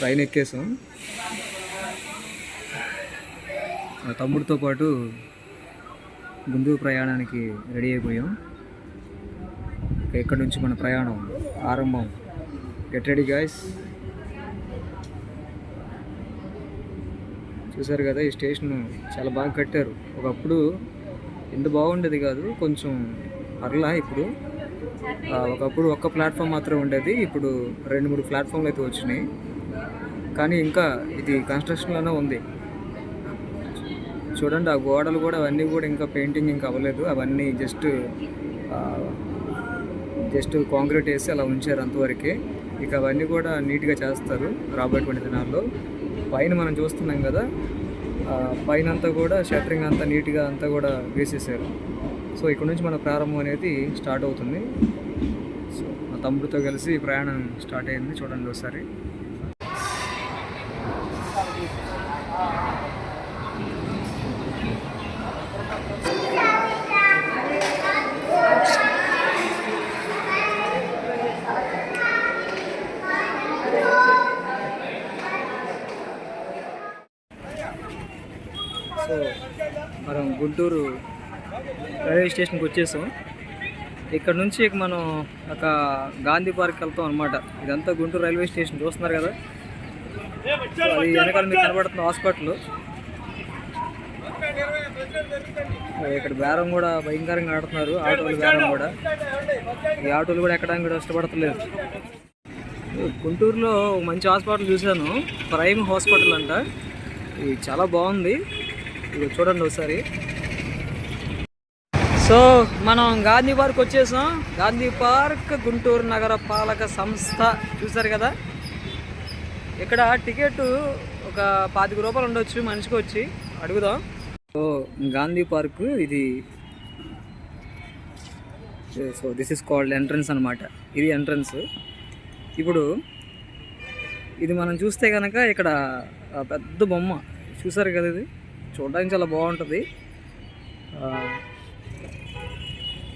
Train ఎక్కేసాం మా తమ్ముడితో పాటు గుంటూరు ప్రయాణానికి రెడీ అయిపోయాం. ఇక్కడ నుంచి మన ప్రయాణం ఆరంభం. గెట్ రెడీ గాయస్ చూసారు కదా ఈ స్టేషన్ చాలా బాగా కట్టారు. ఒకప్పుడు ఎంత బాగుండేది కాదు కొంచెం పర్లా ఇప్పుడు. ఒకప్పుడు ఒక్క ప్లాట్ఫామ్ మాత్రమే ఉండేది ఇప్పుడు రెండు మూడు ప్లాట్ఫామ్లు అయితే వచ్చినాయి. కానీ ఇంకా ఇది కన్స్ట్రక్షన్లోనే ఉంది. చూడండి ఆ గోడలు కూడా అవన్నీ కూడా ఇంకా పెయింటింగ్ ఇంకా అవ్వలేదు. అవన్నీ జస్ట్ జస్ట్ కాంక్రీట్ వేసి అలా ఉంచారు అంతవరకే. ఇక అవన్నీ కూడా నీట్గా చేస్తారు రాబోయేటువంటి దినాల్లో. పైన మనం చూస్తున్నాం కదా పైన అంతా కూడా షట్టరింగ్ అంతా నీట్గా అంతా కూడా వేసేసారు. సో ఇక్కడ నుంచి మన ప్రారంభం అనేది స్టార్ట్ అవుతుంది. సో మా తమ్ముడితో కలిసి ప్రయాణం స్టార్ట్ అయింది చూడండి ఒకసారి సో మనం గుంటూరు రైల్వే స్టేషన్కి వచ్చేసాం. ఇక్కడ నుంచి మనం ఒక గాంధీ పార్క్ వెళ్తాం అనమాట ఇదంతా గుంటూరు రైల్వే స్టేషన్ చూస్తున్నారు కదా. అది వెనకాల మీకు కనబడుతుంది హాస్పిటల్. ఇక్కడ బేరం కూడా భయంకరంగా ఆడుతున్నారు. ఆటోలు బేరం కూడా. ఈ ఆటోలు కూడా ఎక్కడానికి కూడా ఇష్టపడతలేదు గుంటూరులో మంచి హాస్పిటల్ చూశాను. ప్రైమ్ హాస్పిటల్ అంట. ఇది చాలా బాగుంది. ఇది చూడండి ఒకసారి. సో మనం గాంధీ పార్క్ వచ్చేసాం. గాంధీ పార్క్ గుంటూరు నగర పాలక సంస్థ చూసారు కదా? ఇక్కడ టికెట్ ఒక పాతిక రూపాయలు ఉండొచ్చు మనిషికి వచ్చి. అడుగుదాం. సో గాంధీ పార్క్ ఇది so this is called entrance అనమాట ఇది ఎంట్రన్స్ ఇప్పుడు ఇది మనం చూస్తే కనుక ఇక్కడ పెద్ద బొమ్మ. చూసారు కదా ఇది? చూడడానికి చాలా బాగుంటుంది. ఆ,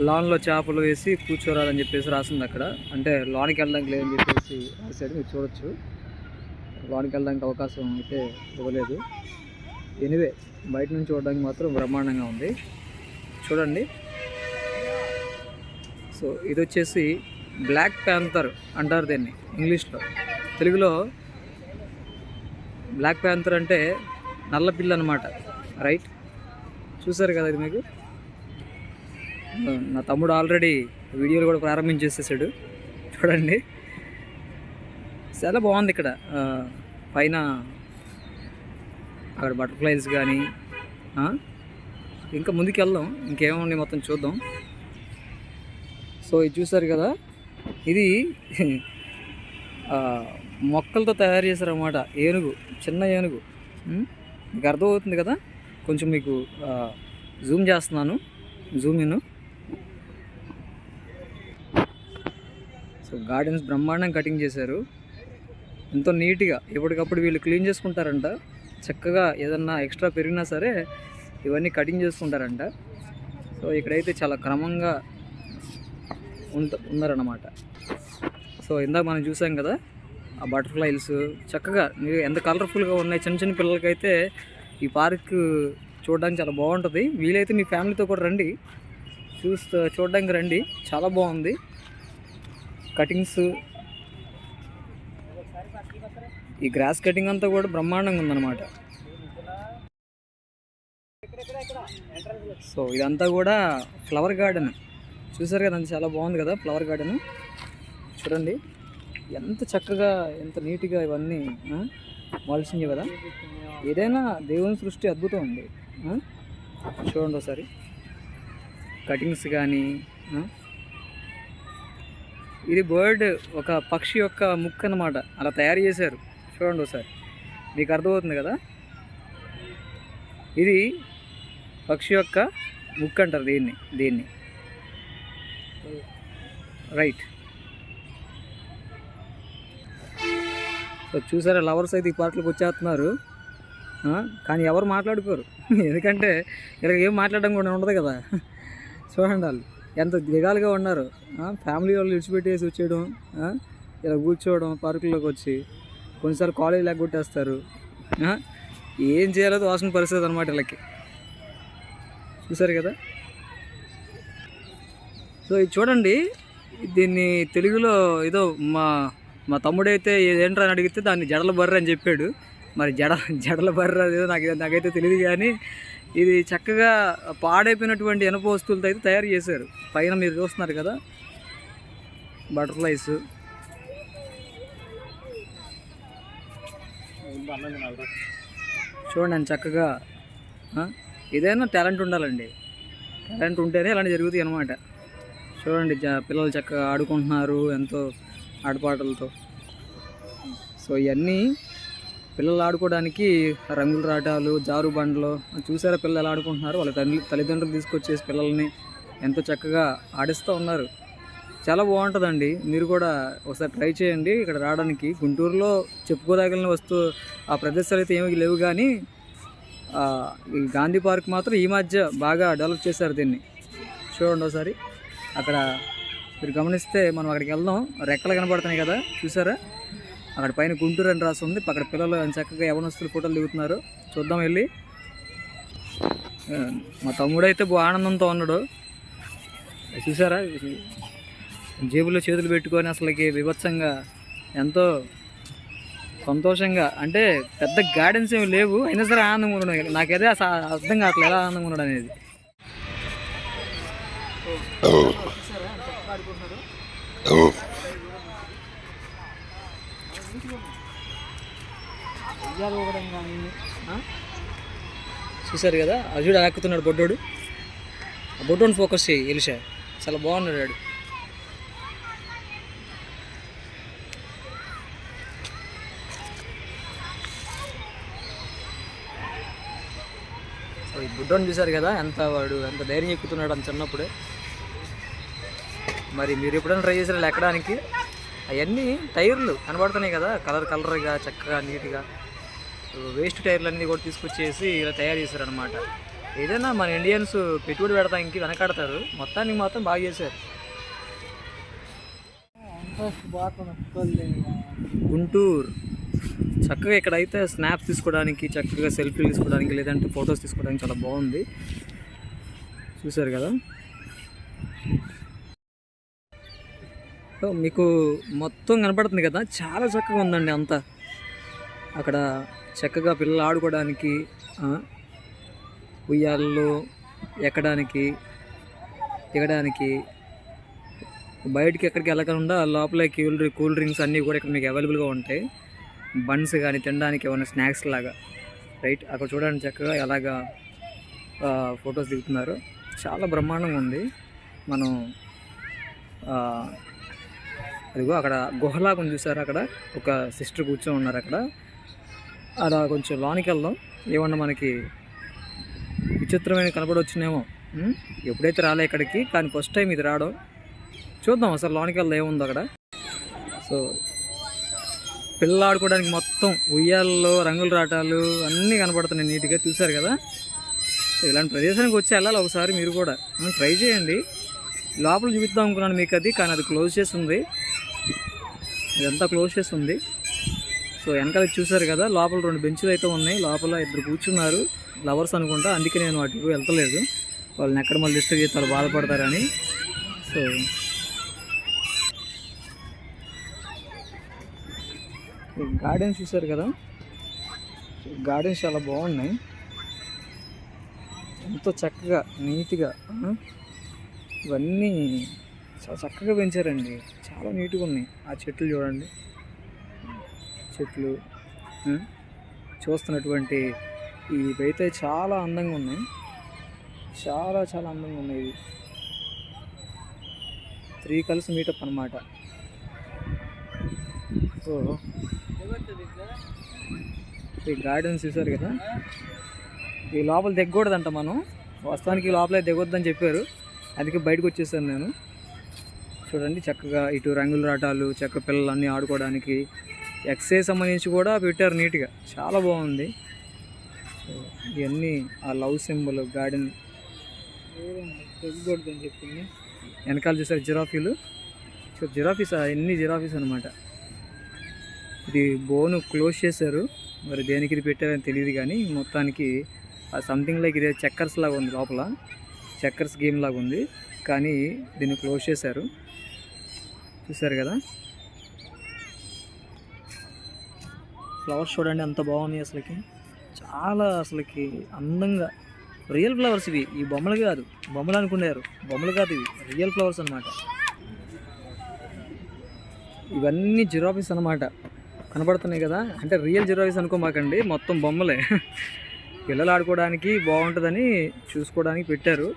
లాన్లో చేపలు వేసి కూర్చోరాదని చెప్పేసి రాసింది అక్కడ. అంటే లోనికి వెళ్ళడానికి లేదని చెప్పేసి రాశాడు మీరు చూడొచ్చు. లోనికి వెళ్ళడానికి అవకాశం అయితే ఇవ్వలేదు. ఎనివే బయట నుంచి చూడడానికి మాత్రం బ్రహ్మాండంగా ఉంది. చూడండి. సో ఇది వచ్చేసి బ్లాక్ ప్యాంతర్ అంటారు దీన్ని ఇంగ్లీష్లో. తెలుగులో బ్లాక్ ప్యాంతర్ అంటే నల్ల పిల్ల అనమాట రైట్ చూసారు కదా ఇది మీకు? నా తమ్ముడు ఆల్రెడీ వీడియోలు కూడా ప్రారంభించేసేసాడు. చూడండి. చాలా బాగుంది ఇక్కడ. పైన అక్కడ బటర్ఫ్లైస్ కానీ ఇంకా ముందుకు వెళ్దాం ఇంకేముంది మొత్తం చూద్దాం. సో ఇది చూసారు కదా? ఇది మొక్కలతో తయారు చేశారన్నమాట. ఏనుగు చిన్న ఏనుగు. మీకు అర్థమవుతుంది కదా? కొంచెం మీకు జూమ్ చేస్తున్నాను. Zoom in. సో గార్డెన్స్ బ్రహ్మాండం కటింగ్ చేశారు. ఎంతో నీట్గా ఎప్పటికప్పుడు వీళ్ళు క్లీన్ చేసుకుంటారంట. చక్కగా ఏదన్నా ఎక్స్ట్రా పెరిగినా సరే ఇవన్నీ కటింగ్ చేసుకుంటారంట. సో ఇక్కడైతే చాలా క్రమంగా ఉంట ఉన్నారన్నమాట. సో ఇందాక మనం చూసాం కదా ఆ బటర్ఫ్లైస్ చక్కగా ఎంత కలర్ఫుల్గా ఉన్నాయి. చిన్న చిన్న పిల్లలకైతే ఈ పార్క్ చూడడానికి చాలా బాగుంటుంది. వీలైతే మీ ఫ్యామిలీతో కూడా రండి. చూస్తూ చూడడానికి రండి. చాలా బాగుంది. కటింగ్స్. ఈ గ్రాస్ కటింగ్ అంతా కూడా బ్రహ్మాండంగా ఉందన్నమాట. సో ఇదంతా కూడా ఫ్లవర్ గార్డెన్. చూసారు కదా చాలా బాగుంది కదా ఫ్లవర్ గార్డెన్. చూడండి ఎంత చక్కగా ఎంత నీట్గా ఇవన్నీ ఆ, కదా. ఏదైనా దేవుని సృష్టి అద్భుతం అండి. చూడండి ఒకసారి. కటింగ్స్ కానీ ఇది బర్డ్ ఒక పక్షి యొక్క ముక్కు అన్నమాట. అలా తయారు చేశారు. చూడండి ఒకసారి. మీకు అర్థమవుతుంది కదా? ఇది పక్షి యొక్క ముక్కు అంటారు దీన్ని దీన్ని. రైట్ సో చూసారా లవర్స్ అయితే ఈ పాటలకు వచ్చేస్తున్నారు. కానీ ఎవరు మాట్లాడుకోరు. ఎందుకంటే ఇక్కడ ఏం మాట్లాడడం కూడా ఉండదు కదా. చూడండి వాళ్ళు. ఎంత దిగాలుగా ఉన్నారు. ఫ్యామిలీ వాళ్ళు విడిచిపెట్టేసి వచ్చేయడం ఇలా కూర్చోవడం పార్కులోకి వచ్చి కొన్నిసార్లు కాలేజ్ లేకొట్టేస్తారు ఏం చేయాలో వాసన పరిస్థితి అనమాట వీళ్ళకి. చూసారు కదా? సో ఇది చూడండి దీన్ని తెలుగులో ఏదో మా మా తమ్ముడైతే ఏదేంట్రా అని అడిగితే దాన్ని జడల బర్ర అని చెప్పాడు. మరి జడ జడల బర్ర ఏదో నాకు నాకైతే తెలియదు కానీ ఇది చక్కగా పాడైపోయినటువంటి ఇనప వస్తువులతో అయితే తయారు చేశారు. పైన మీరు చూస్తున్నారు కదా? బటర్ఫ్లైస్. చూడండి చక్కగా. ఏదైనా టాలెంట్ ఉండాలండి. టాలెంట్ ఉంటేనే ఇలాంటి జరుగుతాయి అనమాట చూడండి పిల్లలు చక్కగా ఆడుకుంటున్నారు ఎంతో ఆటపాటలతో. సో ఇవన్నీ పిల్లలు ఆడుకోవడానికి రంగుల రాటాలు జారు బండ్లు చూసారా పిల్లలు ఆడుకుంటున్నారు? వాళ్ళ తల్లి తల్లిదండ్రులు తీసుకొచ్చేసి పిల్లల్ని ఎంతో చక్కగా ఆడిస్తూ ఉన్నారు. చాలా బాగుంటుందండి. మీరు కూడా ఒకసారి ట్రై చేయండి ఇక్కడ రావడానికి. గుంటూరులో చెప్పుకోదగిన వస్తువు ఆ ప్రదేశాలు అయితే ఏమీ లేవు కానీ ఈ గాంధీ పార్క్ మాత్రం ఈ మధ్య బాగా డెవలప్ చేశారు దీన్ని. చూడండి ఒకసారి. అక్కడ మీరు గమనిస్తే మనం అక్కడికి వెళ్దాం. రెక్కలు కనబడుతున్నాయి కదా. చూసారా? అక్కడ పైన గుంటూరు అని రాసి ఉంది. అక్కడ పిల్లలు చక్కగా యవనస్తులు ఫోటోలు దిగుతున్నారు. చూద్దాం వెళ్ళి. మా తమ్ముడు అయితే బా ఆనందంతో ఉన్నాడు. చూసారా? జేబులో చేతులు పెట్టుకొని అసలుకి విభత్సంగా ఎంతో సంతోషంగా అంటే పెద్ద గార్డెన్స్ ఏమి లేవు. అయినా సరే ఆనందంగా ఉండడం నాకైతే అర్థం కావట్లేదు ఎలా ఆనందంగా ఉండడం అనేది. Oh. oh. చూశారు కదా? అర్జుడు ఎక్కుతున్నాడు బొడ్డోడు. ఆ బొడ్డోని ఫోకస్ చేయి ఎలిషా. చాలా బాగున్నాడు వాడు ఈ బుడ్డోని చూశారు కదా? ఎంత వాడు ఎంత ధైర్యం ఎక్కుతున్నాడు అంత చిన్నప్పుడే. మరి మీరు ఎప్పుడైనా ట్రై చేసారా ఎక్కడానికి అవన్నీ టైర్లు కనబడుతున్నాయి కదా కలర్ కలర్గా చక్కగా నీట్గా. వేస్ట్ టైర్లు అన్నీ కూడా తీసుకొచ్చేసి ఇలా తయారు చేశారనమాట ఏదైనా మన ఇండియన్స్ పెట్టుబడి పెడతానికి వెనకాడతారు. మొత్తానికి మాత్రం బాగా చేశారు. గుంటూరు. చక్కగా ఇక్కడైతే స్నాప్స్ తీసుకోవడానికి చక్కగా సెల్ఫీలు తీసుకోవడానికి లేదంటే ఫొటోస్ తీసుకోవడానికి చాలా బాగుంది. చూశారు కదా? మీకు మొత్తం కనపడుతుంది కదా? చాలా చక్కగా ఉందండి అంతా. అక్కడ చక్కగా పిల్లలు ఆడుకోవడానికి ఉయ్యాలలో ఎక్కడానికి దిగడానికి బయటికి ఎక్కడికి వెళ్ళకుండా లోపల కూల్ కూల్ డ్రింక్స్ అన్నీ కూడా ఇక్కడ మీకు అవైలబుల్గా ఉంటాయి. బన్స్ కానీ తినడానికి ఏమైనా స్నాక్స్ లాగా. రైట్ అక్కడ చూడండి చక్కగా ఎలాగా ఫొటోస్ దిగుతున్నారు. చాలా బ్రహ్మాండంగా ఉంది. మనం అదిగో అక్కడ గుహలాగా ఉంది చూసారు అక్కడ? ఒక సిస్టర్ కూర్చొని ఉన్నారు అక్కడ. అలా కొంచెం లోనికి వెళ్దాం. ఏమన్నా మనకి విచిత్రమైన కనపడొచ్చినేమో ఎప్పుడైతే రాలే ఇక్కడికి కానీ ఫస్ట్ టైం ఇది రావడం. చూద్దాం అసలు లోనికి వెళ్దాం ఏముందో అక్కడ. సో పిల్లలు ఆడుకోవడానికి మొత్తం ఉయ్యాలలో రంగుల రాటాలు అన్నీ కనపడుతున్నాయి నీట్గా చూసారు కదా? ఇలాంటి ప్రదేశానికి వచ్చి వెళ్ళాలి ఒకసారి మీరు కూడా. ట్రై చేయండి. లోపల చూపిద్దాం అనుకున్నాను మీకు అది కానీ అది క్లోజ్ చేసి ఉంది. ఇదంతా క్లోజ్ చేసి ఉంది సో వెనకాల చూసారు కదా లోపల రెండు బెంచులు అయితే ఉన్నాయి. లోపల ఇద్దరు కూర్చున్నారు. లవర్స్ అనుకుంటా అందుకే నేను వాటికి వెళ్తలేదు. వాళ్ళని ఎక్కడ మళ్ళీ డిస్టర్బ్ చేస్తారు బాధపడతారని. సో గార్డెన్స్ చూసారు కదా? గార్డెన్స్ చాలా బాగున్నాయి. ఎంతో చక్కగా నీట్గా ఇవన్నీ చాలా చక్కగా పెంచారండి. చాలా నీట్గా ఉన్నాయి. ఆ చెట్లు చూడండి. చెట్లు చూస్తున్నటువంటి ఇవైతే చాలా అందంగా ఉన్నాయి. చాలా చాలా అందంగా ఉన్నాయి. ఇవి త్రీ కలిసి మీటప్ అనమాట సో ఈ గార్డెన్స్ చూసారు కదా? ఈ లోపల దిగకూడదంట మనం. వాస్తవానికి లోపలే లోపల దిగొద్దని చెప్పారు. అందుకే బయటకు వచ్చేసాను నేను. చూడండి చక్కగా ఇటు రంగుల రాటాలు చెక్క పిల్లలు అన్నీ ఆడుకోవడానికి ఎక్సైజ్ సంబంధించి కూడా పెట్టారు నీట్గా. చాలా బాగుంది. ఇవన్నీ ఆ లవ్ సింబల్ గార్డెన్. దిగకూడదని చెప్పింది వెనకాల చూసారు జిరాఫీలు? సో జిరాఫీస్ ఎన్ని జిరాఫీస్ అనమాట ఇది బోను క్లోజ్ చేశారు. మరి దేనికి ఇది పెట్టారని తెలియదు కానీ మొత్తానికి సంథింగ్ లైక్ ఇదే చెక్కర్స్ లాగా ఉంది లోపల. చెక్కర్స్ గేమ్ లాగా ఉంది. కానీ దీన్ని క్లోజ్ చేశారు. చూసారు కదా? ఫ్లవర్స్ చూడండి ఎంత బాగున్నాయి అసలుకి. చాలా అసలుకి అందంగా. రియల్ ఫ్లవర్స్ ఇవి. ఈ బొమ్మలు కాదు. బొమ్మలు అనుకున్నారు. బొమ్మలు కాదు ఇవి. రియల్ ఫ్లవర్స్ అన్నమాట. ఇవన్నీ జిరాఫీస్ అన్నమాట. కనబడుతున్నాయి కదా? అంటే రియల్ జిరాఫీస్ అనుకోమాకండి. మొత్తం బొమ్మలే. పిల్లలు ఆడుకోవడానికి బాగుంటుందని చూసుకోవడానికి పెట్టారు.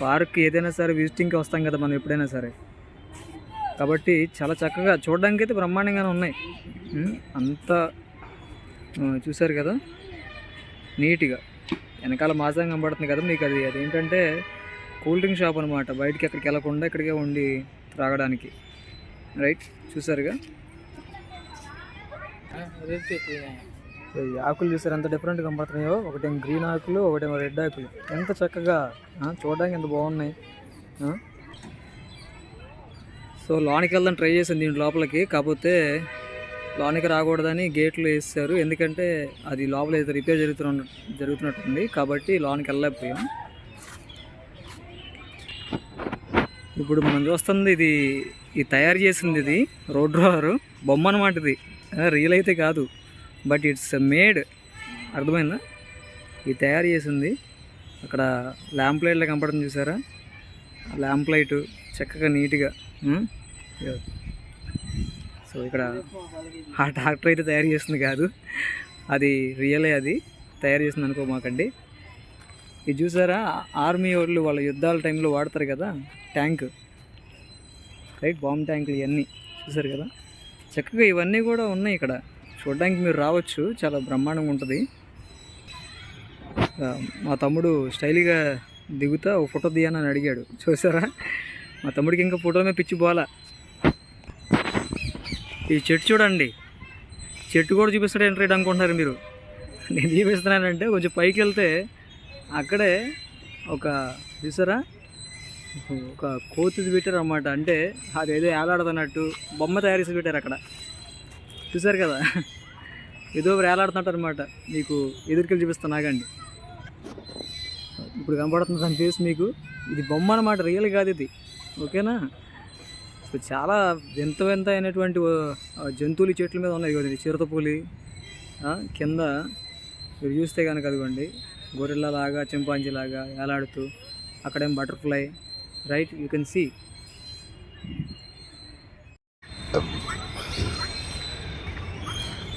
పార్క్ ఏదైనా సరే విజిటింగ్కి వస్తాం కదా మనం ఎప్పుడైనా సరే. కాబట్టి చాలా చక్కగా చూడడానికి అయితే బ్రహ్మాండంగానే ఉన్నాయి. అంత చూశారు కదా? నీట్గా. వెనకాల మాసం కనబడుతుంది కదా మీకు అది. అదేంటంటే కూల్ డ్రింక్ షాప్ అనమాట బయటికి ఎక్కడికి వెళ్ళకుండా ఇక్కడికే ఉండి త్రాగడానికి. రైట్? చూసారుగా ఈ ఆకులు చూసారు ఎంత డిఫరెంట్ కనబడుతున్నాయో. ఒకటేమో గ్రీన్ ఆకులు ఒకటేమో రెడ్ ఆకులు. ఎంత చక్కగా చూడడానికి ఎంత బాగున్నాయి. సో లోనికి వెళ్దాం ట్రై చేసాను దీని లోపలికి. కాకపోతే లోనికి రాకూడదని గేట్లు వేసారు ఎందుకంటే అది లోపల ఏదో రిపేర్ జరుగుతున్న జరుగుతున్నట్టుంది. కాబట్టి లోనికి వెళ్ళలేకపోయాం. ఇప్పుడు మనం చూస్తుంది ఇది ఇది తయారు చేసింది ఇది రోడ్ రోలర్. బొమ్మ అనమాట ఇది రియల్ అయితే కాదు. బట్ ఇట్స్ మేడ్ అర్థమైందా? ఇది తయారు చేసింది. అక్కడ ల్యాంప్ లైట్లో కనపడుతుంది చూసారా? ల్యాంప్ లైట్ చక్కగా నీట్గా Hmm? సో ఇక్కడ ఆ ట్రాక్టర్ అయితే తయారు చేస్తుంది కాదు. అది రియలే అది. తయారు చేసింది అనుకోమాకండి ఇది చూసారా? ఆర్మీ వాళ్ళు వాళ్ళ యుద్ధాల టైంలో వాడతారు కదా ట్యాంక్ రైట్ బాంబ్ ట్యాంకులు ఇవన్నీ. చూసారు కదా? చక్కగా ఇవన్నీ కూడా ఉన్నాయి ఇక్కడ. చూడడానికి మీరు రావచ్చు. చాలా బ్రహ్మాండంగా ఉంటుంది. మా తమ్ముడు స్టైల్గా దిగుతా ఒక ఫోటో తీయనని అడిగాడు. చూసారా? మా తమ్ముడికి ఇంకా ఫోటో మీద పిచ్చి పోవాలా? ఈ చెట్టు చూడండి. చెట్టు కూడా చూపిస్తాడు ఎంట్రీ అనుకుంటున్నారు మీరు. నేను చూపిస్తున్నానంటే కొంచెం పైకి వెళ్తే అక్కడే ఒక చూసారా? ఒక కోతిది పెట్టారు అన్నమాట. అంటే అది ఏదో ఏలాడుతున్నట్టు బొమ్మ తయారు చేసి పెట్టారు అక్కడ. చూసారు కదా? ఏదో వేలాడుతున్నట్టు అనమాట మీకు ఎదుర్కెళ్ళి చూపిస్తాను ఆగండి ఇప్పుడు కనపడుతుంది దాని ఫేస్ మీకు. ఇది బొమ్మ అనమాట రియల్ కాదు ఇది. ఓకేనా? సో చాలా వింత వింత అయినటువంటి జంతువులు చెట్ల మీద ఉన్నాయి ఇదిగోండి చిరుతపులి కింద మీరు చూస్తే కనుక అదిగోండి. గొరిల్లా లాగా చింపాంజీ లాగా వేలాడుతూ అక్కడేం butterfly right you can see.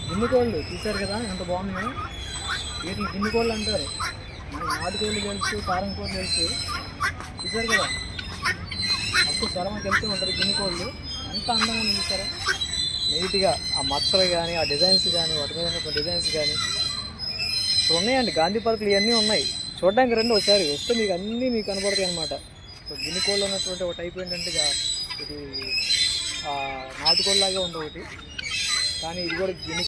గిన్నెకోళ్ళు చూశారు కదా ఎంత బాగున్నాయి? వీటిని గిన్నెకోళ్ళు అంటారు. మనకి నాటుకోళ్ళు తెలుసు కారం కోళ్ళు తెలుసు. చూశారు కదా? అప్పుడు చరమకి వెళ్తూ ఉంటారు గిన్నెకోళ్ళు ఎంత అందంగా నిలుస్తారా నీట్గా ఆ మచ్చలు కానీ ఆ డిజైన్స్ కానీ వాటి మీద డిజైన్స్ కానీ ఇప్పుడు ఉన్నాయండి గాంధీ పార్కులు ఇవన్నీ ఉన్నాయి. చూడడానికి రండి ఒకసారి వస్తే మీకు అన్నీ మీకు కనబడతాయి అనమాట సో గిన్నెకోళ్ళు ఉన్నటువంటి ఒక టైప్ ఏంటంటే ఇది నాటుకోళ్ళలాగే ఉంది ఒకటి. కానీ ఇది కూడా గిన్నె